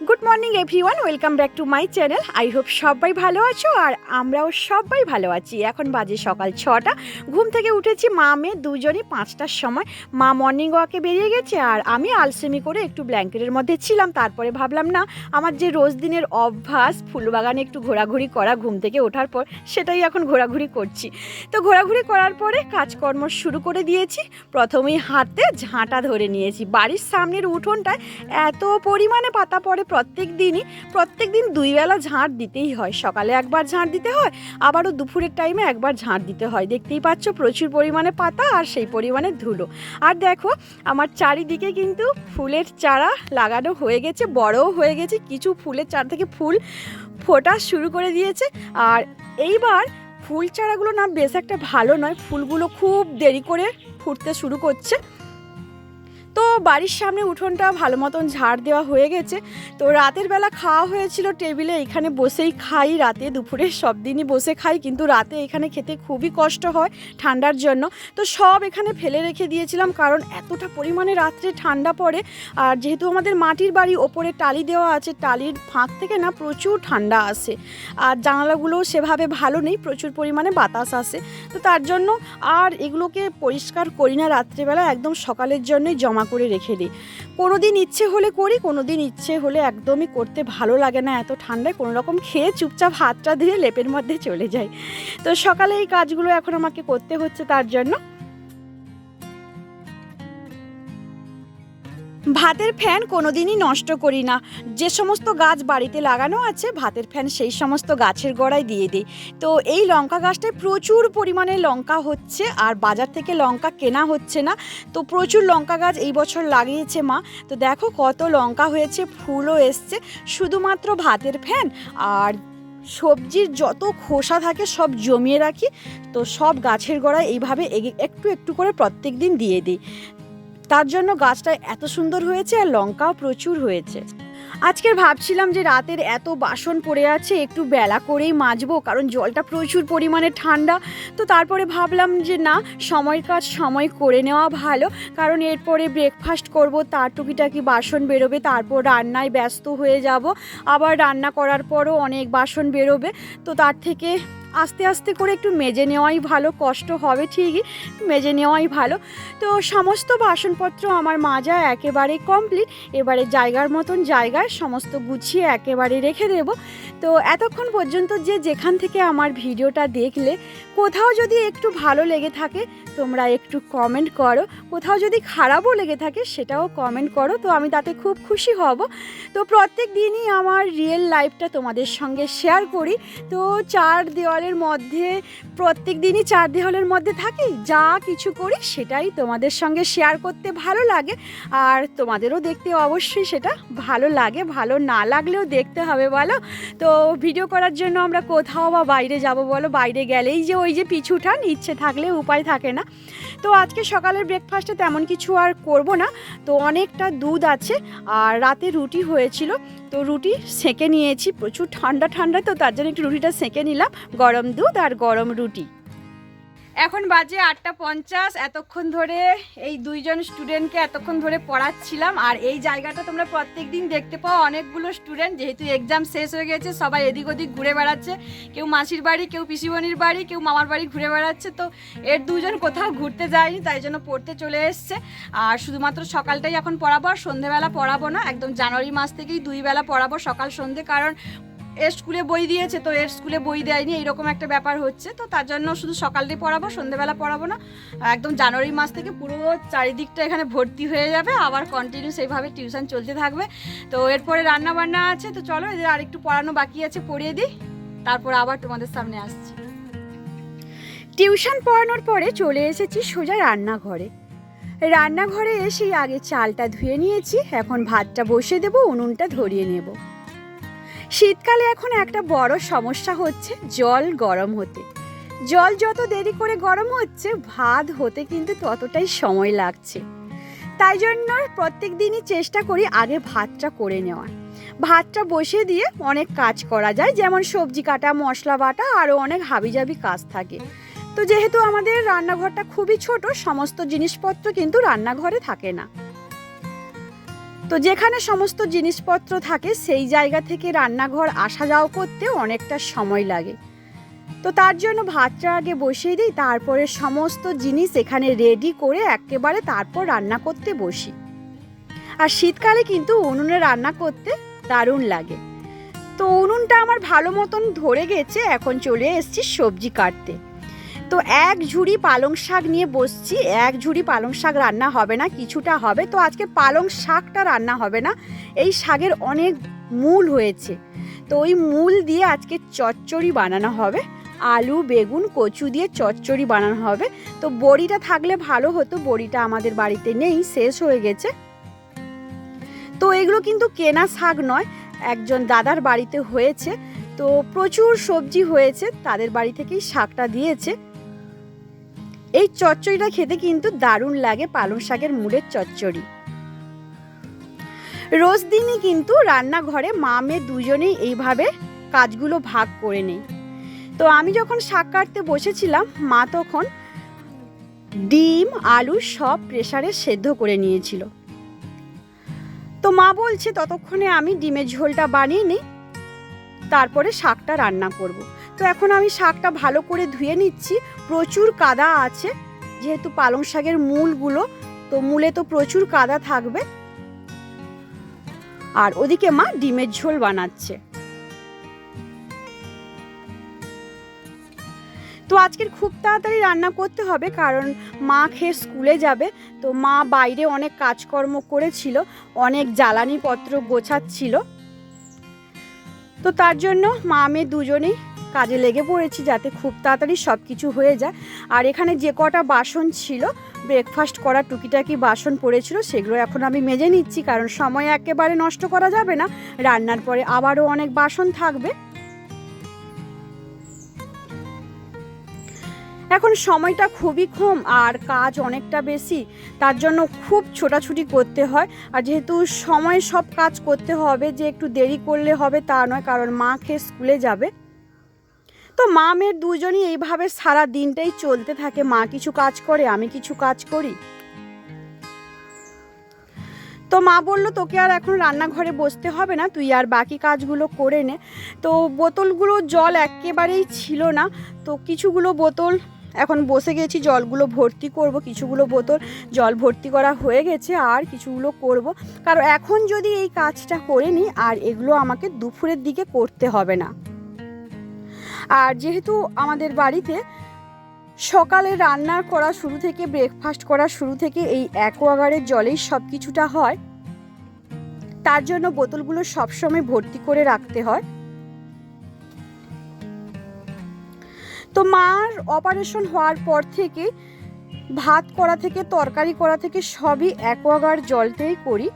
Good morning everyone welcome back to my channel I hope সবাই ভালো আছো আর আমরাও সবাই ভালো আছি। এখন বাজে সকাল ছটা। ঘুম থেকে উঠেছি মা মেয়ে দুজনই পাঁচটার সময়। মা মর্নিং ওয়াকে বেরিয়ে গেছে আর আমি আলসেমি করে একটু ব্ল্যাঙ্কেটের মধ্যে ছিলাম। তারপরে ভাবলাম, না, আমার যে রোজ দিনের অভ্যাস, ফুলবাগানে একটু ঘোরাঘুরি করা, ঘুম থেকে ওঠার পর, সেটাই এখন ঘোরাঘুরি করছি। তো ঘোরাঘুরি করার পরে কাজকর্ম শুরু করে দিয়েছি। প্রথমেই হাতে ঝাঁটা ধরে নিয়েছি। বাড়ির সামনের উঠোনটায় এত পরিমাণে পাতা পড়ে প্রত্যেক দিনই, প্রত্যেক দিন দুই বেলা ঝাঁট দিতেই হয়। সকালে একবার ঝাঁট দিতে হয়, আবারও দুপুরের টাইমে একবার ঝাঁট দিতে হয়। দেখতেই পাচ্ছ প্রচুর পরিমাণে পাতা আর সেই পরিমাণে ধুলো। আর দেখো, আমার চারিদিকে কিন্তু ফুলের চারা লাগানো হয়ে গেছে, বড়ও হয়ে গেছে, কিছু ফুলের চারা থেকে ফুল ফোটা শুরু করে দিয়েছে। আর এইবার ফুল চারাগুলো না বেশ একটা ভালো নয়, ফুলগুলো খুব দেরি করে ফুটতে শুরু করছে। তো বাড়ির সামনে উঠোনটা ভালো মতন ঝাড় দেওয়া হয়ে গেছে। তো রাতের বেলা খাওয়া হয়েছিল টেবিলে, এখানে বসেই খাই। রাতে দুপুরে সব দিনই বসে খাই, কিন্তু রাতে এখানে খেতে খুবই কষ্ট হয় ঠান্ডার জন্য। তো সব এখানে ফেলে রেখে দিয়েছিলাম কারণ এতটা পরিমাণে রাত্রে ঠান্ডা পড়ে। আর যেহেতু আমাদের মাটির বাড়ি, ওপরে টালি দেওয়া আছে, টালির ফাঁক থেকে না প্রচুর ঠান্ডা আসে। আর জানালাগুলোও সেভাবে ভালো নেই, প্রচুর পরিমাণে বাতাস আসে। তো তার জন্য আর এগুলোকে পরিষ্কার করি না রাত্রেবেলা, একদম সকালের জন্যই জমা করে রেখে দিই। কোনো দিন ইচ্ছে হলে করি কোনো দিন ইচ্ছে হলে একদমই করতে ভালো লাগে না এত ঠান্ডায়। কোনো রকম খেয়ে চুপচাপ হাতটা ধুয়ে লেপের মধ্যে চলে যাই। তো সকালে এই কাজগুলো এখন আমাকে করতে হচ্ছে তার জন্য। ভাতের ফ্যান কোনোদিনই নষ্ট করি না। যে সমস্ত গাছ বাড়িতে লাগানো আছে, ভাতের ফ্যান সেই সমস্ত গাছের গোড়ায় দিয়ে দিই। তো এই লঙ্কা গাছটায় প্রচুর পরিমাণে লঙ্কা হচ্ছে, আর বাজার থেকে লঙ্কা কেনা হচ্ছে না। তো প্রচুর লঙ্কা গাছ এই বছর লাগিয়েছে মা। তো দেখো কত লঙ্কা হয়েছে, ফুলও এসছে। শুধুমাত্র ভাতের ফ্যান আর সবজির যত খোসা থাকে সব জমিয়ে রাখি। তো সব গাছের গোড়ায় এইভাবে একটু একটু করে প্রত্যেক দিন দিয়ে দিই। তার জন্য গাছটা এত সুন্দর হয়েছে আর লঙ্কাও প্রচুর হয়েছে। আজকে ভাবছিলাম যে রাতের এত বাসন পড়ে আছে, একটু বেলা করেই মাজবো, কারণ জলটা প্রচুর পরিমাণে ঠান্ডা। তো তারপরে ভাবলাম যে না, সময়ের কাজ সময় করে নেওয়া ভালো, কারণ এরপরে ব্রেকফাস্ট করব, তার টুকিটাকি বাসন বেরোবে, তারপর রান্নায় ব্যস্ত হয়ে যাব। আবার রান্না করার পরও অনেক বাসন বেরোবে, তো তার থেকে আস্তে আস্তে করে একটু মেজে নেওয়াই ভালো, কষ্ট হবে ঠিকই, মেজে নেওয়াই ভালো। তো সমস্ত বাসনপত্র আমার মাজা একেবারে কমপ্লিট এবারে জায়গার মতন জায়গায় সমস্ত গুছিয়ে একেবারে রেখে দেব। তো এতক্ষণ পর্যন্ত যে যেখান থেকে আমার ভিডিওটা দেখলে, কোথাও যদি একটু ভালো লেগে থাকে, তোমরা একটু কমেন্ট করো। কোথাও যদি খারাপও লেগে থাকে, সেটাও কমেন্ট করো। তো আমি তাতে খুব খুশি হব। তো প্রত্যেক দিনই আমার রিয়েল লাইফটা তোমাদের সঙ্গে শেয়ার করি। তো চার দেওয়ালের মধ্যে, প্রত্যেক দিনই চার দেওয়ালের মধ্যে থাকি। যা কিছু করি সেটাই তোমাদের সঙ্গে শেয়ার করতে ভালো লাগে। আর তোমাদেরও দেখতে অবশ্যই সেটা ভালো লাগে। ভালো না লাগলেও দেখতে হবে, বলো। তো ভিডিও করার জন্য আমরা কোথাও বা বাইরে যাব, বলো? বাইরে গেলেই যে ওই যে পিছুটান ইচ্ছে থাকলে উপায় থাকে না। তো আজকে সকালের ব্রেকফাস্টে তেমন কিছু আর করব না। তো অনেকটা দুধ আছে, আর রাতে রুটি হয়েছিল। তো রুটি সেঁকে নিয়েছি, প্রচুর ঠান্ডা ঠান্ডা, তো তার জন্য একটু রুটিটা সেঁকে নিলাম। গরম দুধ আর গরম রুটি। এখন বাজে আটটা পঞ্চাশ, এতক্ষণ ধরে এই দুইজন স্টুডেন্টকে এতক্ষণ ধরে পড়াচ্ছিলাম। আর এই জায়গাটা তোমরা প্রত্যেক দিন দেখতে পাও, অনেকগুলো স্টুডেন্ট যেহেতু এক্সাম শেষ হয়ে গেছে, সবাই এদিক ওদিক ঘুরে বেড়াচ্ছে। কেউ মাসির বাড়ি, কেউ পিসিমণির বাড়ি, কেউ মামার বাড়ি ঘুরে বেড়াচ্ছে। তো এর দুজন কোথাও ঘুরতে যায়নি, তাই জন্য পড়তে চলে এসছে। আর শুধুমাত্র সকালটাই এখন পড়াবো, আর সন্ধেবেলা পড়াবো না, একদম জানুয়ারি মাস থেকেই দুই বেলা পড়াবো সকাল সন্ধে। কারণ এর স্কুলে বই দিয়েছে, তো এর স্কুলে বই দেয়নি, এইরকম একটা ব্যাপার হচ্ছে। তো তার জন্য শুধু সকালে পড়াবো সন্ধেবেলা পড়াবো না। একদম জানুয়ারি মাস থেকে পুরো চারিদিকটা এখানে ভর্তি হয়ে যাবে, আবার কন্টিনিউ সেইভাবে টিউশন চলতে থাকবে। তো এরপরে রান্না বান্না আছে, তো চলো এদের আরেকটু পড়ানো বাকি আছে, পড়িয়ে দিই। তারপর আবার তোমাদের সামনে আসছি। টিউশন পড়ানোর পরে চলে এসেছি সোজা রান্নাঘরে। রান্নাঘরে এসেই আগে চালটা ধুয়ে নিয়েছি, এখন ভাতটা বসিয়ে দেবো, উনুনটা ধরিয়ে নেব। শীতকালে এখন একটা বড় সমস্যা হচ্ছে জল গরম হতে। জল যত দেরি করে গরম হচ্ছে, ভাত হতে কিন্তু ততটাই সময় লাগছে। তাই জন্য প্রত্যেক দিনই চেষ্টা করি আগে ভাতটা করে নেওয়ার। ভাতটা বসিয়ে দিয়ে অনেক কাজ করা যায়, যেমন সবজি কাটা, মশলা বাটা, আরও অনেক হাবিজাবি কাজ থাকে। তো যেহেতু আমাদের রান্নাঘরটা খুবই ছোট, সমস্ত জিনিসপত্র কিন্তু রান্নাঘরে থাকে না। তো যেখানে সমস্ত জিনিসপত্র থাকে, সেই জায়গা থেকে রান্নাঘর আসা যাওয়া করতে অনেকটা সময় লাগে। তো তার জন্য ভাতটা আগে বসিয়ে দিই, তারপরে সমস্ত জিনিস এখানে রেডি করে একেবারে তারপর রান্না করতে বসি। আর শীতকালে কিন্তু উনুনে রান্না করতে দারুণ লাগে। তো উনুনটা আমার ভালো মতন ধরে গেছে, এখন চলে এসেছি সবজি কাটতে। তো এক ঝুড়ি পালং শাক নিয়ে বসছি। এক ঝুড়ি পালং শাক রান্না হবে না, কিছুটা হবে। তো আজকে পালং শাকটা রান্না হবে না। এই শাকের অনেক মূল হয়েছে। তো ওই মূল দিয়ে আজকে চচ্চড়ি বানানো হবে। আলু, বেগুন, কচু দিয়ে চচ্চড়ি বানানো হবে। তো বড়িটা থাকলে ভালো হতো, বড়িটা আমাদের বাড়িতে নেই, শেষ হয়ে গেছে। তো এগুলো কিন্তু কেনা শাক নয়, একজন দাদার বাড়িতে হয়েছে। তো প্রচুর সবজি হয়েছে, তাদের বাড়ি থেকেই শাকটা দিয়েছে। এই চচ্চড়িটা খেতে কিন্তু দারুণ লাগে পালং শাকের মুড়ের চচ্চড়ি। রোজ দিনই কিন্তু রান্নাঘরে মা মেয়ে দুজনেই এইভাবে কাজগুলো ভাগ করে নেই। তো আমি যখন শাক কাটতে বসেছিলাম, মা তখন ডিম, আলু সব প্রেসারে সেদ্ধ করে নিয়েছিল। তো মা বলছে, ততক্ষণে আমি ডিমের ঝোলটা বানিয়ে নিই, তারপরে শাকটা রান্না করব। তো এখন আমি শাকটা ভালো করে ধুয়ে নিচ্ছি। প্রচুর কাদা আছে, যেহেতু পালং শাকের মূলগুলো, তো মূলে তো প্রচুর কাদা থাকবে। আর ওদিকে মা ডিমের ঝোল বানাচ্ছে। তো আজকের খুব তাড়াতাড়ি রান্না করতে হবে, কারণ মা খেয়ে স্কুলে যাবে। তো মা বাইরে অনেক কাজকর্ম করেছিল, অনেক জ্বালানি পত্র গোছাচ্ছিল। তো তার জন্য মা মেয়ে দুজনেই কাজে লেগে পড়েছি যাতে খুব তাড়াতাড়ি সব কিছু হয়ে যায়। আর এখানে যে কটা বাসন ছিল ব্রেকফাস্ট করা টুকিটাকি বাসন পড়েছিল, সেগুলো এখন আমি মেজে নিচ্ছি, কারণ সময় একেবারে নষ্ট করা যাবে না। রান্নার পরে আবারও অনেক বাসন থাকবে। এখন সময়টা খুবই কম আর কাজ অনেকটা বেশি, তার জন্য খুব ছোটাছুটি করতে হয়। আর যেহেতু সময় সব কাজ করতে হবে, যে একটু দেরি করলে হবে তা নয়, কারণ মা খেয়ে স্কুলে যাবে। তো মা মেয়ের দুজনই এইভাবে সারা দিনটাই চলতে থাকে। মা কিছু কাজ করে, আমি কিছু কাজ করি। তো মা বলল, তোকে আর এখন রান্নাঘরে বসতে হবে না, তুই আর বাকি কাজগুলো করে নে। তো বোতলগুলো জল একেবারেই ছিল না। তো কিছুগুলো বোতল, এখন বসে গেছি, জলগুলো ভর্তি করব, কিছুগুলো বোতল, জল ভর্তি করা হয়ে গেছে, আর কিছুগুলো করব। কারণ এখন যদি এই কাজটা করে নিই, আর এগুলো আমাকে দুপুরের দিকে করতে হবে না। আর যেহেতু আমাদের বাড়িতে সকালে রান্না করা শুরু থেকে ব্রেকফাস্ট করা শুরু থেকে এই অ্যাকোয়াগার্ডের জলেই সব কিছুটা হয়, তার জন্য বোতলগুলো সবসময় ভর্তি করে রাখতে হয়। তো মার অপারেশন হওয়ার পর থেকে ভাত করা থেকে, তরকারি করা থেকে সবই অ্যাকোয়াগার্ড জলতেই করি।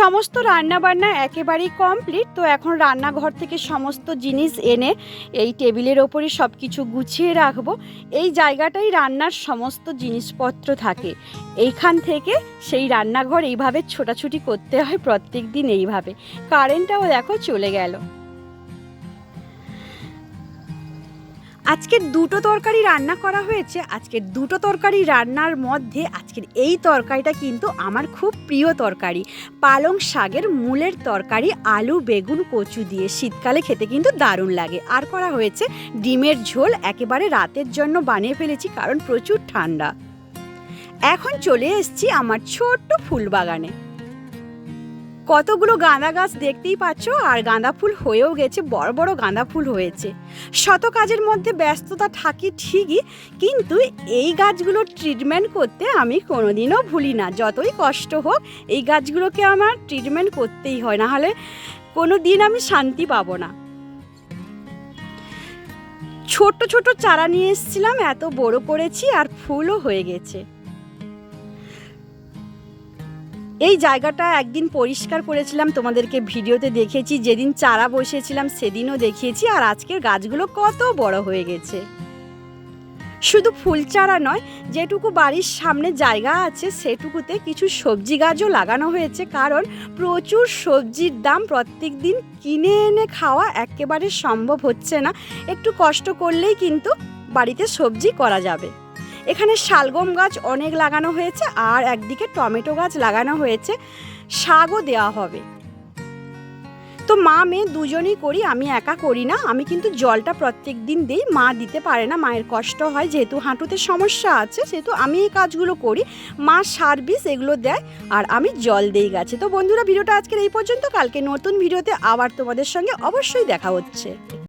সমস্ত রান্না বান্না একেবারেই কমপ্লিট তো এখন রান্নাঘর থেকে সমস্ত জিনিস এনে এই টেবিলের ওপরে সব কিছু গুছিয়ে রাখব। এই জায়গাটাই রান্নার সমস্ত জিনিসপত্র থাকে। এইখান থেকে সেই রান্নাঘর এইভাবে ছোটাছুটি করতে হয় প্রত্যেক দিন এইভাবে। কারেন্টটাও দেখো চলে গেল। আজকের দুটো তরকারি রান্না করা হয়েছে আজকের দুটো তরকারি রান্নার মধ্যে আজকের এই তরকারিটা কিন্তু আমার খুব প্রিয় তরকারি। পালং শাকের মূলের তরকারি, আলু, বেগুন, কচু দিয়ে শীতকালে খেতে কিন্তু দারুণ লাগে। আর করা হয়েছে ডিমের ঝোল, একেবারে রাতের জন্য বানিয়ে ফেলেছি কারণ প্রচুর ঠান্ডা। এখন চলে এসেছি আমার ছোট্ট ফুল বাগানে কতগুলো গাঁদা গাছ দেখতেই পাচ্ছ, আর গাঁদা ফুল হয়েও গেছে, বড় বড় গাঁদা ফুল হয়েছে। শত কাজের মধ্যে ব্যস্ততা থাকি ঠিকই, কিন্তু এই গাছগুলোর ট্রিটমেন্ট করতে আমি কোনোদিনও ভুলি না। যতই কষ্ট হোক, এই গাছগুলোকে আমার ট্রিটমেন্ট করতেই হয় না হলে কোনো দিন আমি শান্তি পাবো না। ছোট ছোট চারা নিয়ে এসেছিলাম, এত বড় করেছি, আর ফুলও হয়ে গেছে। এই জায়গাটা একদিন পরিষ্কার করেছিলাম, তোমাদেরকে ভিডিওতে দেখেছি, যেদিন চারা বসিয়েছিলাম সেদিনও দেখিয়েছি, আর আজকের গাছগুলো কত বড় হয়ে গেছে। শুধু ফুল চারা নয়, যেটুকু বাড়ির সামনে জায়গা আছে, সেটুকুতে কিছু সবজি গাছও লাগানো হয়েছে, কারণ প্রচুর সবজির দাম প্রত্যেক দিন কিনে এনে খাওয়া একেবারে সম্ভব হচ্ছে না। একটু কষ্ট করলেই কিন্তু বাড়িতে সবজি করা যাবে। এখানে শালগম গাছ অনেক লাগানো হয়েছে আর একদিকে টমেটো গাছ লাগানো হয়েছে। শাকও দেওয়া হবে। তো মা, মেয়ে দুজনেই করি, আমি একা করি না। আমি কিন্তু জলটা প্রত্যেক দিন দিই। মা দিতে পারে না, মায়ের কষ্ট হয়। যেহেতু হাঁটুতে সমস্যা আছে, সেহেতু আমি এই কাজগুলো করি। মা সার্ভিস এগুলো দেয় আর আমি জল দেই গাছে। তো বন্ধুরা, ভিডিওটা আজকের এই পর্যন্ত। কালকে নতুন ভিডিওতে আবার তোমাদের সঙ্গে অবশ্যই দেখা হচ্ছে।